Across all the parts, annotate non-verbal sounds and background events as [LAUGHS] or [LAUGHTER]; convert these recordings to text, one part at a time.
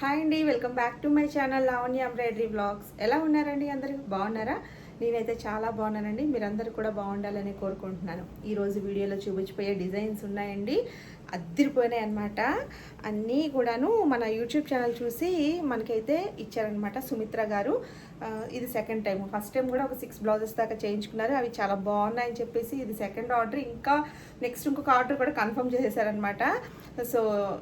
Hi అండి welcome back to my channel Lavanya embroidery blogs ఎలా ఉన్నారండి అందరూ? బాగున్నారా? నేనైతే చాలా బాగున్నానండి. మీరందరూ కూడా బాగుండాలని కోరుకుంటున్నాను. ఈరోజు వీడియోలో చూపించిపోయే డిజైన్స్ ఉన్నాయండి. అద్దరిపోయినాయి అనమాట అన్నీ కూడాను మన యూట్యూబ్ ఛానల్ చూసి మనకైతే ఇచ్చారనమాట సుమిత్ర గారు. ఇది సెకండ్ టైం ఫస్ట్ టైం కూడా ఒక సిక్స్ బ్లౌజెస్ దాకా చేయించుకున్నారు. అవి చాలా బాగున్నాయని చెప్పేసి ఇది సెకండ్ ఆర్డర్. ఇంకా నెక్స్ట్ ఇంకొక ఆర్డర్ కూడా కన్ఫర్మ్ చేసేసారనమాట సో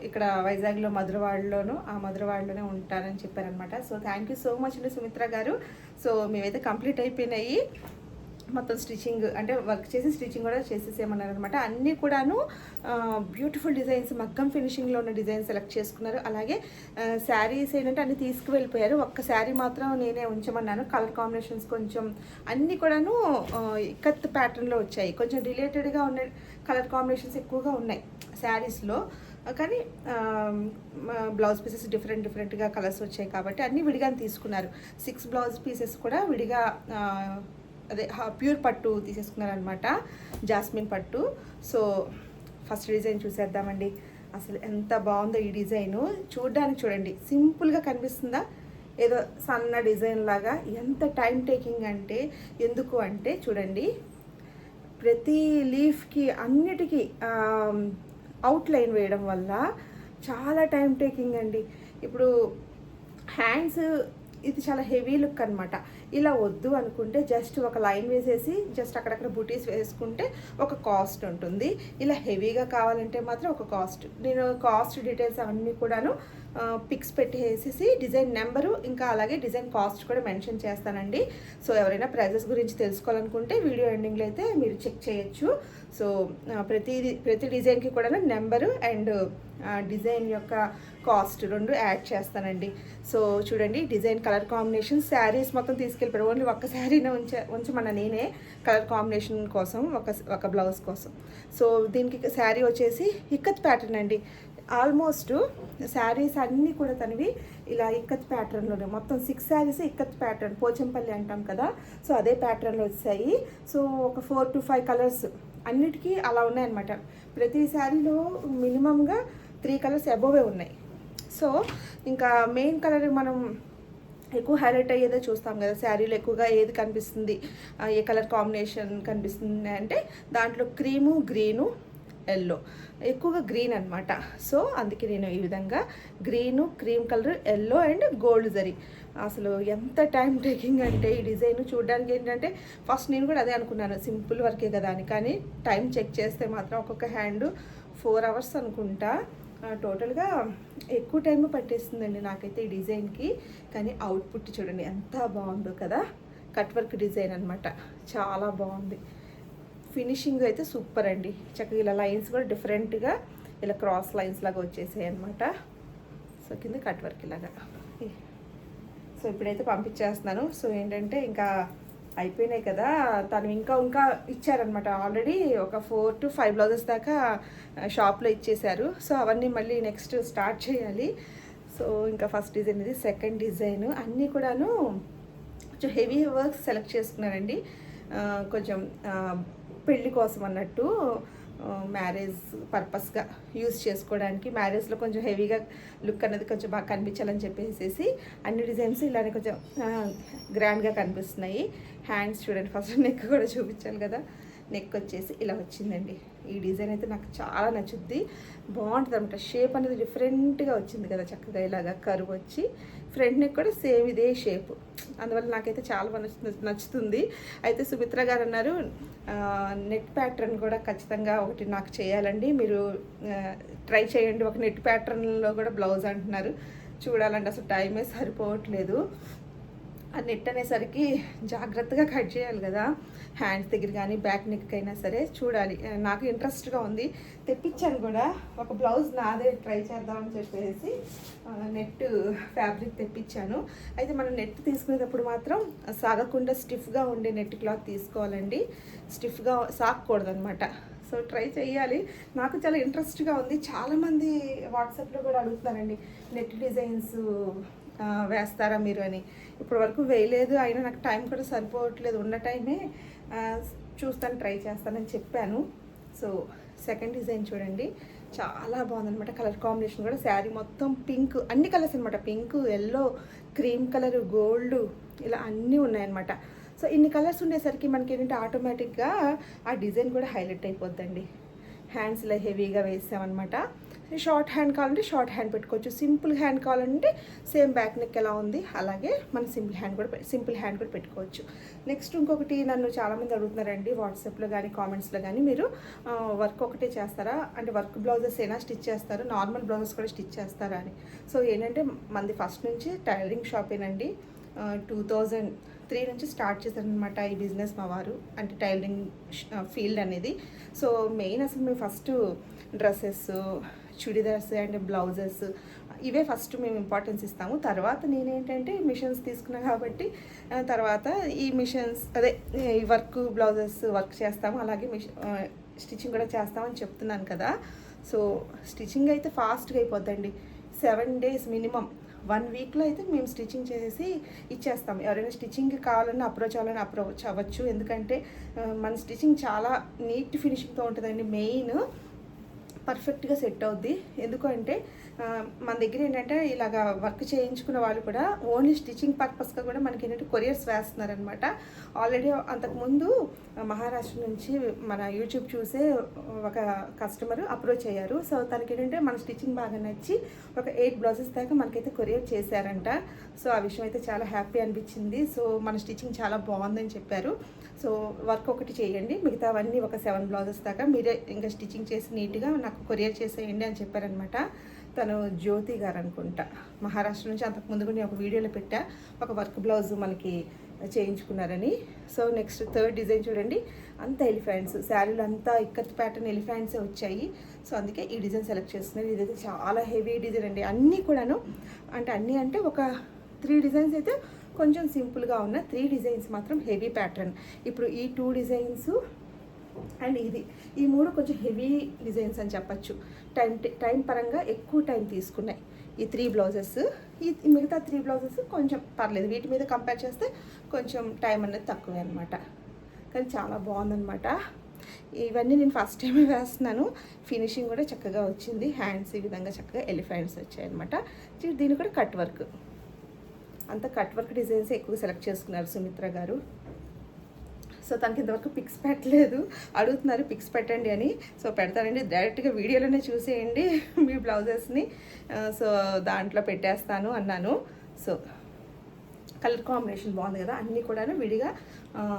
ఇక్కడ వైజాగ్లో మధురవాడలోను ఆ మధురవాడలోనే ఉంటారని చెప్పారనమాట so thank you so much అండి సుమిత్ర గారు. సో మేమైతే కంప్లీట్ అయిపోయినాయి. మొత్తం స్టిచ్చింగ్ అంటే వర్క్ చేసి స్టిచ్చింగ్ కూడా చేసేసేయమన్నారు అనమాట అన్నీ కూడాను బ్యూటిఫుల్ డిజైన్స్ మగ్గం ఫినిషింగ్లో ఉన్న డిజైన్ సెలెక్ట్ చేసుకున్నారు. అలాగే శారీస్ ఏంటంటే అన్ని తీసుకువెళ్ళిపోయారు. ఒక్క శారీ మాత్రం నేనే ఉంచమన్నాను. కలర్ కాంబినేషన్స్ కొంచెం అన్నీ కూడాను ఆ, ఇక్కత్ ప్యాటర్న్లో వచ్చాయి. కొంచెం రిలేటెడ్గా ఉన్న కలర్ కాంబినేషన్స్ ఎక్కువగా ఉన్నాయి శారీస్లో కానీ బ్లౌజ్ పీసెస్ డిఫరెంట్ డిఫరెంట్గా కలర్స్ వచ్చాయి కాబట్టి అన్నీ విడిగానే తీసుకున్నారు. సిక్స్ బ్లౌజ్ పీసెస్ కూడా విడిగా అదే ప్యూర్ పట్టు తీసేసుకున్నారనమాట జాస్మిన్ పట్టు. సో ఫస్ట్ డిజైన్ చూసేద్దామండి. అసలు ఎంత బాగుందో ఈ డిజైను. చూడడానికి చూడండి సింపుల్గా కనిపిస్తుందా? ఏదో సన్న డిజైన్ లాగా. ఎంత టైం టేకింగ్ అంటే ఎందుకు అంటే చూడండి ప్రతి లీఫ్కి అన్నిటికీ అవుట్లైన్ వేయడం వల్ల చాలా టైం టేకింగ్ అండి. ఇప్పుడు హ్యాండ్స్ ఇది చాలా హెవీ లుక్ అనమాట ఇలా వద్దు అనుకుంటే జస్ట్ ఒక లైన్ వేసేసి జస్ట్ అక్కడక్కడ బుటీస్ వేసుకుంటే ఒక కాస్ట్ ఉంటుంది. ఇలా హెవీగా కావాలంటే మాత్రం ఒక కాస్ట్. నేను కాస్ట్ డీటెయిల్స్ అవన్నీ కూడాను పిక్స్ పెట్టేసేసి డిజైన్ నెంబరు ఇంకా అలాగే డిజైన్ కాస్ట్ కూడా మెన్షన్ చేస్తానండి. సో ఎవరైనా ప్రైజెస్ గురించి తెలుసుకోవాలనుకుంటే వీడియో ఎండింగ్లో అయితే మీరు చెక్ చేయొచ్చు. సో ప్రతి ప్రతి డిజైన్కి కూడా నెంబరు అండ్ డిజైన్ యొక్క కాస్ట్ రెండు యాడ్ చేస్తానండి. సో చూడండి డిజైన్ కలర్ కాంబినేషన్ శారీస్ మొత్తం తీసుకెళ్ళిపోయారు. ఓన్లీ ఒక్క శారీనే ఉంచ ఉంచమన్న నేనే కలర్ కాంబినేషన్ కోసం ఒక ఒక బ్లౌజ్ కోసం. సో దీనికి శారీ వచ్చేసి ఇక్కత్ ప్యాటర్న్ అండి. ఆల్మోస్ట్ శారీస్ అన్నీ కూడా తనవి ఇలా ఇక్కత్ ప్యాటర్న్లోనే. మొత్తం సిక్స్ శారీస్ ఇక్కత్ ప్యాటర్న్ పోచంపల్లి అంటాం కదా. సో అదే ప్యాటర్న్లో వచ్చాయి. సో ఒక ఫోర్ టు ఫైవ్ కలర్స్ అన్నిటికీ అలా ఉన్నాయన్నమాట. ప్రతి శారీలో మినిమంగా త్రీ కలర్స్ అబోవే ఉన్నాయి. సో ఇంకా మెయిన్ కలర్ మనం ఎక్కువ హైలైట్ అయ్యేదే చూస్తాం కదా. శారీలో ఎక్కువగా ఏది కనిపిస్తుంది? ఏ కలర్ కాంబినేషన్ కనిపిస్తుంది అంటే దాంట్లో క్రీము గ్రీను ఎల్లో ఎక్కువగా గ్రీన్ అనమాట సో అందుకే నేను ఈ విధంగా green cream colour yellow and gold zari అసలు ఎంత టైం టేకింగ్ అంటే ఈ డిజైన్ చూడడానికి ఏంటంటే ఫస్ట్ నేను కూడా అదే అనుకున్నాను సింపుల్ వర్కే కదా అని. కానీ టైం చెక్ చేస్తే మాత్రం ఒక్కొక్క హ్యాండ్ ఫోర్ అవర్స్ అనుకుంటా. టోటల్గా ఎక్కువ టైం పట్టేస్తుందండి నాకైతే ఈ డిజైన్కి కానీ అవుట్పుట్ చూడండి ఎంత బాగుందో కదా. కట్ వర్క్ డిజైన్ అనమాట చాలా బాగుంది. ఫినిషింగ్ అయితే సూపర్ అండి. చక్కగా ఇలా లైన్స్ కూడా డిఫరెంట్గా ఇలా క్రాస్ లైన్స్ లాగా వచ్చేసాయి అనమాట సో కింద కట్ వర్క్ ఇలాగా. సో ఇప్పుడైతే పంపించేస్తున్నాను. సో ఏంటంటే ఇంకా అయిపోయినాయి కదా. తను ఇంకా ఇంకా ఇచ్చారనమాట ఆల్రెడీ ఒక ఫోర్ టు ఫైవ్ బ్లౌజెస్ దాకా షాప్లో ఇచ్చేశారు. సో అవన్నీ మళ్ళీ నెక్స్ట్ స్టార్ట్ చేయాలి. సో ఇంకా ఫస్ట్ డిజైన్ ఇది. సెకండ్ డిజైన్ అన్నీ కూడాను కొంచెం హెవీ వర్క్స్ సెలెక్ట్ చేసుకున్నానండి. కొంచెం పెళ్ళి పెళ్ళి కోసం అన్నట్టు మ్యారేజ్ పర్పస్గా యూస్ చేసుకోవడానికి మ్యారేజ్లో కొంచెం హెవీగా లుక్ అనేది కొంచెం బాగా కనిపించాలని చెప్పేసి అన్ని డిజైన్స్ ఇలానే కొంచెం గ్రాండ్గా కనిపిస్తున్నాయి. హ్యాండ్స్ చూడండి ఫస్ట్ నెక్ కూడా చూపించాలి కదా. నెక్ వచ్చేసి ఇలా వచ్చిందండి. ఈ డిజైన్ అయితే నాకు చాలా నచ్చుద్ది. బాగుంటుంది అనమాట షేప్ అనేది డిఫరెంట్గా వచ్చింది కదా చక్కగా ఇలాగా కరువు వచ్చి ఫ్రంట్ నెక్ కూడా సేమ్ ఇదే షేప్. అందువల్ల నాకైతే చాలా నచ్చుతుంది అయితే సుమిత్ర గారు అన్నారు నెట్ ప్యాటర్న్ కూడా ఖచ్చితంగా ఒకటి నాకు చేయాలండి. మీరు ట్రై చేయండి. ఒక నెట్ ప్యాటర్న్లో కూడా బ్లౌజ్ అంటున్నారు. చూడాలంటే అసలు టైమే సరిపోవట్లేదు. ఆ నెట్ అనేసరికి జాగ్రత్తగా కట్ చేయాలి కదా. హ్యాండ్స్ దగ్గర కానీ బ్యాక్ నెక్ అయినా సరే చూడాలి. నాకు ఇంట్రెస్ట్గా ఉంది. తెప్పించాను కూడా. ఒక బ్లౌజ్ నాదే ట్రై చేద్దామని చెప్పేసి నెట్ ఫ్యాబ్రిక్ తెప్పించాను. అయితే మనం నెట్ తీసుకునేటప్పుడు మాత్రం సాగకుండా స్టిఫ్గా ఉండే నెట్ క్లాత్ తీసుకోవాలండి. స్టిఫ్గా సాగకూడదు అనమాట సో ట్రై చేయాలి. నాకు చాలా ఇంట్రెస్ట్గా ఉంది. చాలామంది వాట్సాప్లో కూడా అడుగుతున్నారండి నెట్ డిజైన్స్ వేస్తారా మీరు అని. ఇప్పటి వరకు వేయలేదు అయినా నాకు టైం కూడా సరిపోవట్లేదు. ఉన్న టైమే చూస్తాను ట్రై చేస్తానని చెప్పాను. సో సెకండ్ డిజైన్ చూడండి. చాలా బాగుందన్నమాట. కలర్ కాంబినేషన్ కూడా శారీ మొత్తం పింక్ అన్ని కలర్స్ అనమాట pink yellow cream colour gold ఇలా అన్నీ ఉన్నాయన్నమాట. సో ఇన్ని కలర్స్ ఉండేసరికి మనకి ఏంటంటే ఆటోమేటిక్గా ఆ డిజైన్ కూడా హైలైట్ అయిపోద్దండి. హ్యాండ్స్ ఇలా హెవీగా వేసామన్నమాట. షార్ట్ హ్యాండ్ కావాలంటే షార్ట్ హ్యాండ్ పెట్టుకోవచ్చు. సింపుల్ హ్యాండ్ కావాలంటే సేమ్ బ్యాక్ నెక్ ఎలా ఉంది అలాగే మన సింపుల్ హ్యాండ్ కూడా సింపుల్ హ్యాండ్ కూడా పెట్టుకోవచ్చు. నెక్స్ట్ ఇంకొకటి నన్ను చాలామంది అడుగుతున్నారండి వాట్సాప్లో కానీ కామెంట్స్లో కానీ మీరు వర్క్ ఒకటే చేస్తారా? అంటే వర్క్ బ్లౌజెస్ అయినా స్టిచ్ చేస్తారు? నార్మల్ బ్లౌజెస్ కూడా స్టిచ్ చేస్తారా అని. సో ఏంటంటే మనది ఫస్ట్ నుంచి టైలరింగ్ షాపేనండి. టూ థౌజండ్ త్రీ నుంచి స్టార్ట్ చేశారనమాట ఈ బిజినెస్ మా వారు అంటే టైలరింగ్ ఫీల్డ్ అనేది. సో మెయిన్ అసలు మేము first dresses churidars and blouses ఇవే ఫస్ట్ మేము ఇంపార్టెన్స్ ఇస్తాము. తర్వాత నేనేంటంటే మిషన్స్ తీసుకున్నా కాబట్టి తర్వాత ఈ మిషన్స్ అదే ఈ వర్క్ బ్లౌజెస్ వర్క్ చేస్తాము. అలాగే మిషన్ స్టిచ్చింగ్ కూడా చేస్తామని చెప్తున్నాను కదా. సో స్టిచ్చింగ్ అయితే ఫాస్ట్గా అయిపోద్దండి. సెవెన్ డేస్ మినిమం వన్ వీక్లో అయితే మేము స్టిచ్చింగ్ చేసేసి ఇచ్చేస్తాం. ఎవరైనా స్టిచ్చింగ్ కావాలన్నా అప్రోచ్ అవ్వాలని అప్రోచ్ అవ్వచ్చు. ఎందుకంటే మన స్టిచ్చింగ్ చాలా నీట్ ఫినిషింగ్తో ఉంటుందండి. మెయిన్ పర్ఫెక్ట్గా సెట్ అవుద్ది. ఎందుకంటే మన దగ్గర ఏంటంటే ఇలాగా వర్క్ చేయించుకున్న వాళ్ళు కూడా ఓన్లీ స్టిచ్చింగ్ పర్పస్గా కూడా మనకి ఏంటంటే కొరియర్స్ వేస్తున్నారనమాట ఆల్రెడీ అంతకుముందు మహారాష్ట్ర నుంచి మన యూట్యూబ్ చూసే ఒక కస్టమర్ అప్రోచ్ అయ్యారు. సో తనకి ఏంటంటే మన స్టిచ్చింగ్ బాగా నచ్చి ఒక ఎయిట్ బ్లౌజెస్ దాకా మనకైతే కొరియర్ చేశారంట. సో ఆ విషయం అయితే చాలా హ్యాపీ అనిపించింది. సో మన స్టిచ్చింగ్ చాలా బాగుందని చెప్పారు. సో వర్క్ ఒకటి చేయండి. మిగతావన్నీ ఒక సెవెన్ బ్లౌజెస్ దాకా మీరే ఇంకా స్టిచ్చింగ్ చేసి నీట్గా నాకు కొరియర్ చేసేయండి అని చెప్పారనమాట తను జ్యోతి గారు అనుకుంటా మహారాష్ట్ర నుంచి అంతకుముందు కూడా నేను ఒక వీడియోలో పెట్టా. ఒక వర్క్ బ్లౌజ్ మనకి చేయించుకున్నారని. సో నెక్స్ట్ థర్డ్ డిజైన్ చూడండి. అంతా ఎలిఫెంట్స్. శారీలు అంతా ఇక్కత్ ప్యాటర్న్ ఎలిఫెంట్సే వచ్చాయి. సో అందుకే ఈ డిజైన్ సెలెక్ట్ చేస్తున్నారు ఇదైతే చాలా హెవీ డిజైన్ అండి. అన్నీ కూడాను అంటే అన్నీ అంటే ఒక త్రీ డిజైన్స్ అయితే కొంచెం సింపుల్గా ఉన్న త్రీ డిజైన్స్ మాత్రం హెవీ ప్యాటర్న్. ఇప్పుడు ఈ టూ డిజైన్స్ అండ్ ఇది ఈ మూడు కొంచెం హెవీ డిజైన్స్ అని చెప్పచ్చు. టైం టైం పరంగా ఎక్కువ టైం తీసుకున్నాయి. ఈ త్రీ బ్లౌజెస్ ఈ మిగతా త్రీ బ్లౌజెస్ కొంచెం పర్లేదు. వీటి మీద కంపేర్ చేస్తే కొంచెం టైం అనేది తక్కువే అనమాట కానీ చాలా బాగుందనమాట ఇవన్నీ నేను ఫస్ట్ టైమే వేస్తున్నాను. ఫినిషింగ్ కూడా చక్కగా వచ్చింది. హ్యాండ్స్ ఈ విధంగా చక్కగా ఎలిఫెంట్స్ వచ్చాయి అనమాట దీని కూడా కట్ వర్క్. అంతా కట్ వర్క్ డిజైన్స్ ఎక్కువ సెలెక్ట్ చేసుకున్నారు సుమిత్ర గారు. సో తనకి ఇంతవరకు పిక్స్ పెట్టలేదు. అడుగుతున్నారు పిక్స్ పెట్టండి అని. సో పెడతానండి. డైరెక్ట్గా వీడియోలోనే చూసేయండి మీ బ్లౌజెస్ని. సో దాంట్లో పెట్టేస్తాను అన్నాను. సో కలర్ కాంబినేషన్ బాగుంది కదా. అన్నీ కూడా విడిగా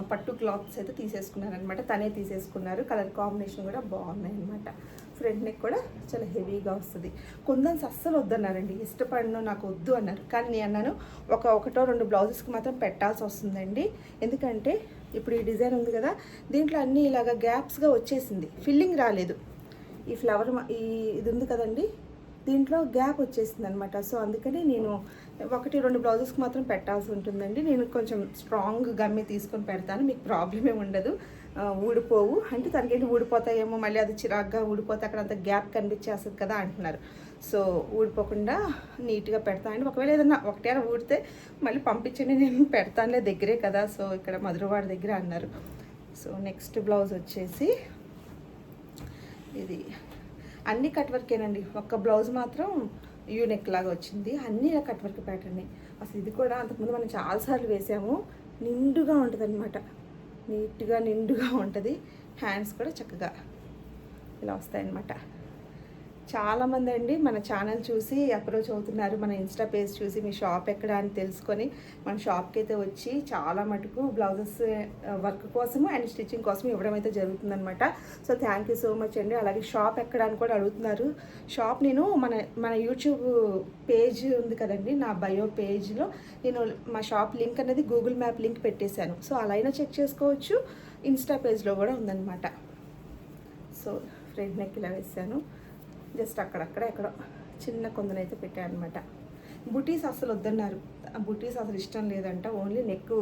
పట్టు క్లాత్స్ అయితే తీసేసుకున్నారు అనమాట తనే తీసేసుకున్నారు. కలర్ కాంబినేషన్ కూడా బాగున్నాయి అనమాట ఫ్రంట్ నెక్ కూడా చాలా హెవీగా వస్తుంది. కొందన్స్ అస్సలు వద్దన్నారండి. ఇష్టపడను నాకు వద్దు అన్నారు. కానీ నేను అన్నాను ఒక ఒకటో రెండు బ్లౌజెస్కి మాత్రం పెట్టాల్సి వస్తుందండి. ఎందుకంటే ఇప్పుడు ఈ డిజైన్ ఉంది కదా దీంట్లో అన్నీ ఇలాగ గ్యాప్స్గా వచ్చేసింది. ఫిల్లింగ్ రాలేదు. ఈ ఫ్లవర్ ఈ ఇది ఉంది కదండి దీంట్లో గ్యాప్ వచ్చేసింది అనమాట సో అందుకని నేను ఒకటి రెండు బ్లౌజెస్కి మాత్రం పెట్టాల్సి ఉంటుందండి. నేను కొంచెం స్ట్రాంగ్ గమ్మి తీసుకొని పెడతాను మీకు ప్రాబ్లమే ఉండదు. ఊడిపోవు. అంటే తనకేంటి ఊడిపోతాయేమో మళ్ళీ అది చిరాగ్గా ఊడిపోతే అక్కడ అంత గ్యాప్ కనిపించేస్తుంది కదా అంటున్నారు. సో ఊడిపోకుండా నీట్గా పెడతానండి ఒకవేళ ఏదన్నా ఒకటే ఊడితే మళ్ళీ పంపించండి నేను పెడతానులే దగ్గరే కదా. సో ఇక్కడ మధురవాడ దగ్గర అన్నారు. సో నెక్స్ట్ బ్లౌజ్ వచ్చేసి ఇది. అన్ని కట్ వర్కేనండి. ఒక్క బ్లౌజ్ మాత్రం యూనెక్ లాగా వచ్చింది. అన్ని కట్ వర్క్ ప్యాటర్న్. అసలు ఇది కూడా అంతకుముందు మనం చాలాసార్లు వేసాము. నిండుగా ఉంటుంది అనమాట నీట్గా నిండుగా ఉంటుంది. హ్యాండ్స్ కూడా చక్కగా ఇలా వస్తాయన్నమాట. చాలామంది అండి మన ఛానల్ చూసి అప్రోచ్ అవుతున్నారు. మన ఇన్స్టా పేజ్ చూసి మీ షాప్ ఎక్కడ అని తెలుసుకొని మన షాప్కి అయితే వచ్చి చాలా మటుకు బ్లౌజెస్ వర్క్ కోసము అండ్ స్టిచ్చింగ్ కోసం ఇవ్వడం అయితే జరుగుతుందనమాట so thank you so much అండి. అలాగే షాప్ ఎక్కడ అని కూడా అడుగుతున్నారు. షాప్ నేను మన మన యూట్యూబ్ పేజ్ ఉంది కదండి నా బయో పేజ్లో నేను మా షాప్ లింక్ అనేది గూగుల్ మ్యాప్ లింక్ పెట్టేశాను. సో అలా అయినా చెక్ చేసుకోవచ్చు. ఇన్స్టా పేజ్లో కూడా ఉందన్నమాట. సో ఫ్రెండ్ నెక్ ఇలా వేసాను జస్ట్ అక్కడక్కడ ఎక్కడో చిన్న కొందనైతే పెట్టాను అనమాట బుటీస్ అసలు వద్దన్నారు. ఆ బుటీస్ అసలు ఇష్టం లేదంట. ఓన్లీ నెక్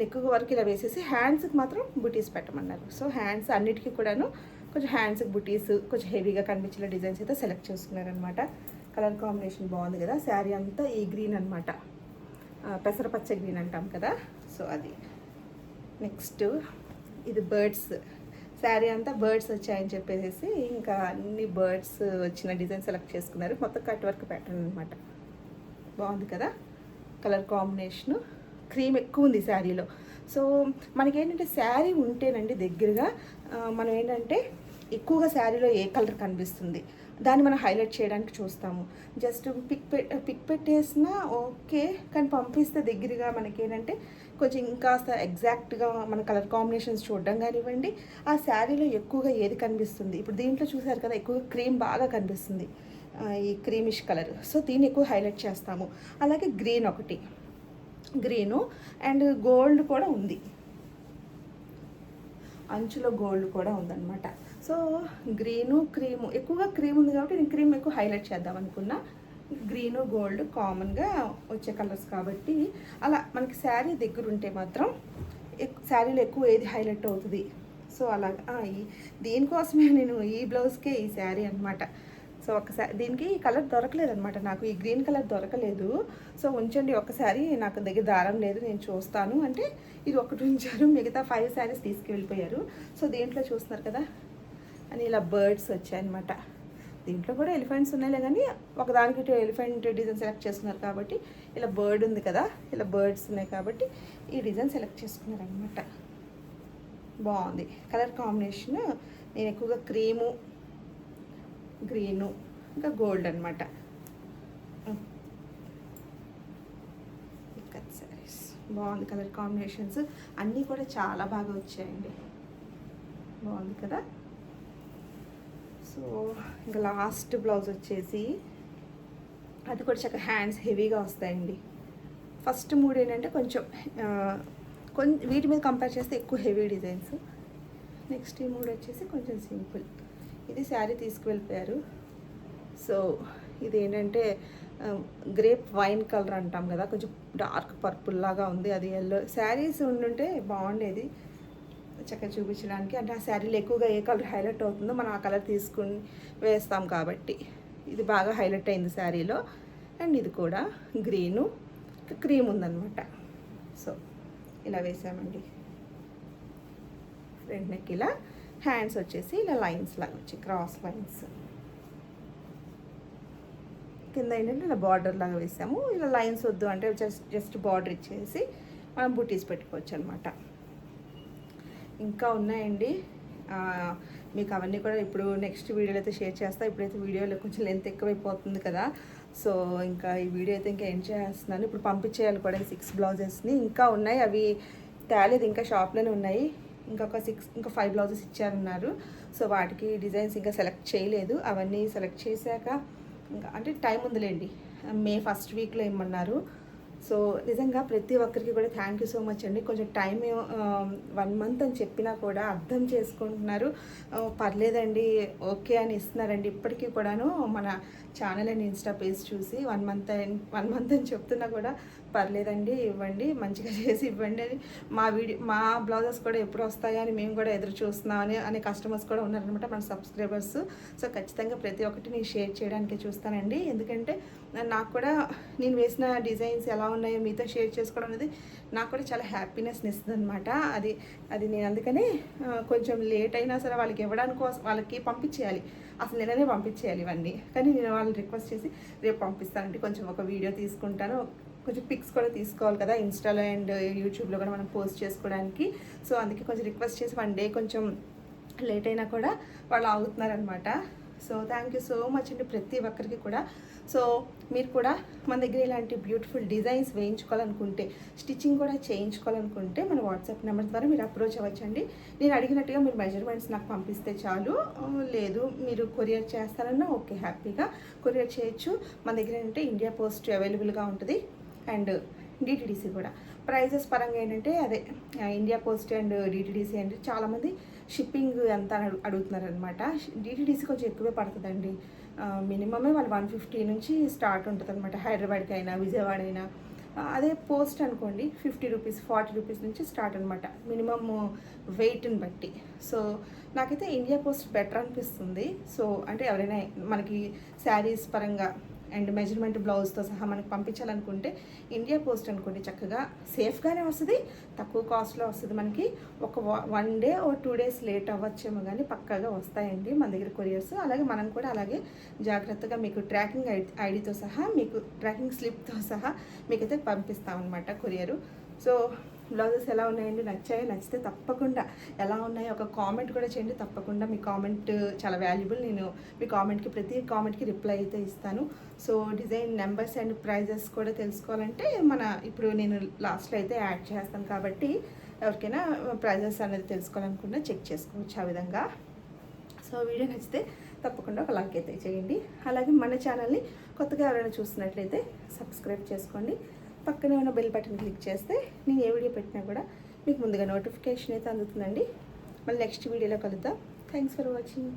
నెక్ వరకు ఇలా వేసేసి హ్యాండ్స్కి మాత్రం బుటీస్ పెట్టమన్నారు. సో హ్యాండ్స్ అన్నిటికీ కూడాను కొంచెం హ్యాండ్స్కి బుటీస్ కొంచెం హెవీగా కనిపించిన డిజైన్స్ అయితే సెలెక్ట్ చేసుకున్నారనమాట కలర్ కాంబినేషన్ బాగుంది కదా. శారీ అంతా ఈ గ్రీన్ అనమాట పెసరపచ్చ గ్రీన్ అంటాం కదా. సో అది. నెక్స్ట్ ఇది బర్డ్స్. శారీ అంతా బర్డ్స్ వచ్చాయని చెప్పేసి ఇంకా అన్ని బర్డ్స్ వచ్చిన డిజైన్ సెలెక్ట్ చేసుకున్నారు. మొత్తం కట్ వర్క్ ప్యాటర్న్ అనమాట బాగుంది కదా? Colour combination. క్రీమ్ ఎక్కువ ఉంది శారీలో. సో మనకేంటంటే శారీ ఉంటేనండి దగ్గరగా మనం ఏంటంటే ఎక్కువగా శారీలో ఏ కలర్ కనిపిస్తుంది? దాన్ని మనం హైలైట్ చేయడానికి చూస్తాము. జస్ట్ పిక్ పె పిక్ పెట్టేసినా ఓకే కానీ పంపిస్తే దగ్గరగా మనకేంటంటే కొంచెం ఇంకాస్త ఎగ్జాక్ట్గా మన కలర్ కాంబినేషన్స్ చూడడం కానివ్వండి ఆ శారీలో ఎక్కువగా ఏది కనిపిస్తుంది? ఇప్పుడు దీంట్లో చూసారు కదా ఎక్కువగా క్రీమ్ బాగా కనిపిస్తుంది. ఈ క్రీమిష్ కలర్ సో దీన్ని ఎక్కువ హైలైట్ చేస్తాము. అలాగే గ్రీన్ ఒకటి. గ్రీను అండ్ గోల్డ్ కూడా ఉంది. అంచులో గోల్డ్ కూడా ఉందన్నమాట. సో గ్రీను క్రీము ఎక్కువగా క్రీమ్ ఉంది కాబట్టి నేను క్రీమ్ ఎక్కువ హైలైట్ చేద్దాం అనుకున్నా. గ్రీను గోల్డ్ కామన్గా వచ్చే కలర్స్ కాబట్టి అలా మనకి శారీ దగ్గర ఉంటే మాత్రం శారీలో ఎక్కువ ఏది హైలైట్ అవుతుంది. సో అలాగా ఈ దీనికోసమే నేను ఈ బ్లౌజ్కే ఈ శారీ అనమాట సో ఒకసారి దీనికి ఈ కలర్ దొరకలేదనమాట నాకు ఈ గ్రీన్ కలర్ దొరకలేదు. సో ఉంచండి ఒకసారి నాకు దగ్గర దారం లేదు నేను చూస్తాను. అంటే ఇది ఒకటి ఉంచారు మిగతా ఫైవ్ శారీస్ తీసుకువెళ్ళిపోయారు సో దీంట్లో చూస్తున్నారు కదా? అని ఇలా బర్డ్స్ వచ్చాయన్నమాట. దీంట్లో కూడా ఎలిఫెంట్స్ ఉన్నాయిలే కానీ ఒకదానికి ఎలిఫెంట్ డిజైన్ సెలెక్ట్ చేసుకున్నారు కాబట్టి ఇలా బర్డ్ ఉంది కదా ఇలా బర్డ్స్ ఉన్నాయి కాబట్టి ఈ డిజైన్ సెలెక్ట్ చేసుకున్నారు అనమాట బాగుంది. కలర్ కాంబినేషన్ నేను ఎక్కువగా క్రీము గ్రీను ఇంకా గోల్డ్ అనమాట సారీస్ బాగుంది కలర్ కాంబినేషన్స్. అన్నీ కూడా చాలా బాగా వచ్చాయండి. బాగుంది కదా? సో ఇంకా లాస్ట్ బ్లౌజ్ వచ్చేసి అది కూడా చక్కగా హ్యాండ్స్ హెవీగా వస్తాయండి. ఫస్ట్ మూడు ఏంటంటే కొంచెం ఆ, కొం వీటి మీద కంపేర్ చేస్తే ఎక్కువ హెవీ డిజైన్స్. నెక్స్ట్ ఈ మూడు వచ్చేసి కొంచెం సింపుల్. ఇది శారీ తీసుకువెళ్ళిపోయారు. సో ఇది ఏంటంటే గ్రేప్ వైన్ కలర్ అంటాం కదా కొంచెం డార్క్ పర్పుల్ లాగా ఉంది అది ఎల్లో శారీస్ ఉండుంటే బాగుండేది. చక్కగా చూపించడానికి. అంటే ఆ శారీలో ఎక్కువగా ఏ కలర్ హైలైట్ అవుతుందో మనం ఆ కలర్ తీసుకుని వేస్తాం కాబట్టి. ఇది బాగా హైలైట్ అయింది శారీలో అండ్ ఇది కూడా గ్రీను క్రీమ్ ఉందన్నమాట. సో ఇలా వేసామండి. ఫ్రంట్ నెక్ ఇలా. హ్యాండ్స్ వచ్చేసి ఇలా లైన్స్ లాగా వచ్చి క్రాస్ లైన్స్ కింద ఏంటంటే ఇలా బార్డర్ లాగా వేసాము. ఇలా లైన్స్ వద్దు అంటే జస్ట్ జస్ట్ బార్డర్ ఇచ్చేసి మనం బుటీస్ పెట్టుకోవచ్చు అనమాట ఇంకా ఉన్నాయండి. మీకు అవన్నీ కూడా ఇప్పుడు నెక్స్ట్ వీడియోలో అయితే షేర్ చేస్తా. ఇప్పుడైతే వీడియోలో కొంచెం లెంత్ ఎక్కువైపోతుంది కదా. సో ఇంకా ఈ వీడియో అయితే ఇంకా ఎండ్ చేస్తున్నాను. ఇప్పుడు పంపించేయాలి కూడా సిక్స్ బ్లౌజెస్ని ఇంకా ఉన్నాయి. అవి తేలేదు. ఇంకా షాప్లోనే ఉన్నాయి. ఇంకొక సిక్స్ ఇంకా ఫైవ్ బ్లౌజెస్ ఇచ్చారన్నారు. సో వాటికి డిజైన్స్ ఇంకా సెలెక్ట్ చేయలేదు. అవన్నీ సెలెక్ట్ చేశాక ఇంకా అంటే టైం ఉందిలేండి. మే ఫస్ట్ వీక్లో ఇమ్మన్నారు. సో నిజంగా ప్రతి ఒక్కరికి కూడా థ్యాంక్ యూ సో మచ్ అండి. కొంచెం టైం వన్ మంత్ అని చెప్పినా కూడా అర్థం చేసుకుంటున్నారు. పర్లేదండి ఓకే అని ఇస్తున్నారండి. ఇప్పటికీ కూడాను మన ఛానల్ అండ్ ఇన్స్టా పేజ్ చూసి వన్ మంత్ వన్ మంత్ అని చెప్తున్నా కూడా పర్లేదండి ఇవ్వండి మంచిగా [LAUGHS] చేసి ఇవ్వండి అని. మా వీడియో మా బ్లౌజెస్ కూడా ఎప్పుడు వస్తాయా అని మేము కూడా ఎదురు చూస్తున్నామని అనే కస్టమర్స్ కూడా ఉన్నారనమాట మన సబ్స్క్రైబర్స్ సో ఖచ్చితంగా ప్రతి ఒక్కటి నేను షేర్ చేయడానికి చూస్తానండి. ఎందుకంటే నాకు కూడా నేను వేసిన డిజైన్స్ ఎలా ఉన్నాయో మీతో షేర్ చేసుకోవడం అనేది నాకు కూడా చాలా హ్యాపీనెస్ని ఇస్తుంది అనమాట అది అది నేను అందుకనే కొంచెం లేట్ అయినా సరే వాళ్ళకి ఇవ్వడానికి కోసం వాళ్ళకి పంపించేయాలి. అసలు నిన్ననే పంపించేయాలి ఇవన్నీ. కానీ నేను వాళ్ళని రిక్వెస్ట్ చేసి రేపు పంపిస్తానండి. కొంచెం ఒక వీడియో తీసుకుంటాను. కొంచెం పిక్స్ కూడా తీసుకోవాలి కదా ఇన్స్టాలో అండ్ యూట్యూబ్లో కూడా మనం పోస్ట్ చేసుకోవడానికి. సో అందుకే కొంచెం రిక్వెస్ట్ చేసి వన్ డే కొంచెం లేట్ అయినా కూడా వాళ్ళు ఆగుతున్నారనమాట so thank you so much అండి ప్రతి ఒక్కరికి కూడా. సో మీరు కూడా మన దగ్గర ఇలాంటి బ్యూటిఫుల్ డిజైన్స్ వేయించుకోవాలనుకుంటే స్టిచ్చింగ్ కూడా చేయించుకోవాలనుకుంటే మన వాట్సాప్ నెంబర్ ద్వారా మీరు అప్రోచ్ అవ్వచ్చండి. నేను అడిగినట్టుగా మీరు మెజర్మెంట్స్ నాకు పంపిస్తే చాలు. లేదు మీరు కొరియర్ చేస్తారన్నా ఓకే హ్యాపీగా కొరియర్ చేయొచ్చు. మన దగ్గర ఏంటంటే ఇండియా పోస్ట్ అవైలబుల్గా ఉంటుంది. అండ్ డిటిడిసి కూడా. ప్రైజెస్ పరంగా ఏంటంటే అదే ఇండియా పోస్ట్ అండ్ డిటిడిసి అంటే చాలామంది షిప్పింగ్ ఎంత అడుగుతున్నారనమాట డిటిడిసి కొంచెం ఎక్కువే పడుతుందండి. మినిమమే వాళ్ళు వన్ ఫిఫ్టీ నుంచి స్టార్ట్ ఉంటుంది అనమాట హైదరాబాద్కి అయినా విజయవాడ అయినా అదే పోస్ట్ అనుకోండి ఫిఫ్టీ రూపీస్ ఫార్టీ రూపీస్ నుంచి స్టార్ట్ అనమాట మినిమమ్ వెయిట్ని బట్టి. సో నాకైతే ఇండియా పోస్ట్ బెటర్ అనిపిస్తుంది. సో అంటే ఎవరైనా మనకి శారీస్ పరంగా అండ్ మెజర్మెంట్ బ్లౌజ్తో సహా మనకు పంపించాలనుకుంటే ఇండియా పోస్ట్ అనుకోండి చక్కగా. సేఫ్గానే వస్తుంది తక్కువ కాస్ట్లో వస్తుంది మనకి. ఒక వన్ డే ఓ టూ డేస్ లేట్ అవ్వచ్చేమో కానీ పక్కాగా వస్తాయండి మన దగ్గర కొరియర్స్. అలాగే మనం కూడా అలాగే జాగ్రత్తగా మీకు ట్రాకింగ్ ఐడితో సహా మీకు ట్రాకింగ్ స్లిప్తో సహా మీకైతే పంపిస్తామన్నమాట కొరియరు. సో బ్లౌజెస్ ఎలా ఉన్నాయండి? నచ్చాయో? నచ్చితే తప్పకుండా. ఎలా ఉన్నాయో? ఒక కామెంట్ కూడా చేయండి. తప్పకుండా మీ కామెంట్ చాలా వాల్యుబుల్. నేను మీ కామెంట్కి ప్రతి కామెంట్కి రిప్లై అయితే ఇస్తాను. So design numbers and prices కూడా తెలుసుకోవాలంటే మన ఇప్పుడు నేను లాస్ట్లో అయితే యాడ్ చేస్తాను కాబట్టి ఎవరికైనా ప్రైజెస్ అనేది తెలుసుకోవాలనుకున్నా చెక్ చేసుకోవచ్చు ఆ విధంగా. సో వీడియో నచ్చితే తప్పకుండా ఒక లైక్ అయితే చేయండి. అలాగే మన ఛానల్ని కొత్తగా ఎవరైనా చూసినట్లయితే సబ్స్క్రైబ్ చేసుకోండి. పక్కనే ఉన్న బెల్ బటన్ క్లిక్ చేస్తే నేను ఏ వీడియో పెట్టినా కూడా మీకు ముందుగా నోటిఫికేషన్ అయితే అందుతుందండి. మళ్ళీ నెక్స్ట్ వీడియోలో కలుద్దాం. Thanks for watching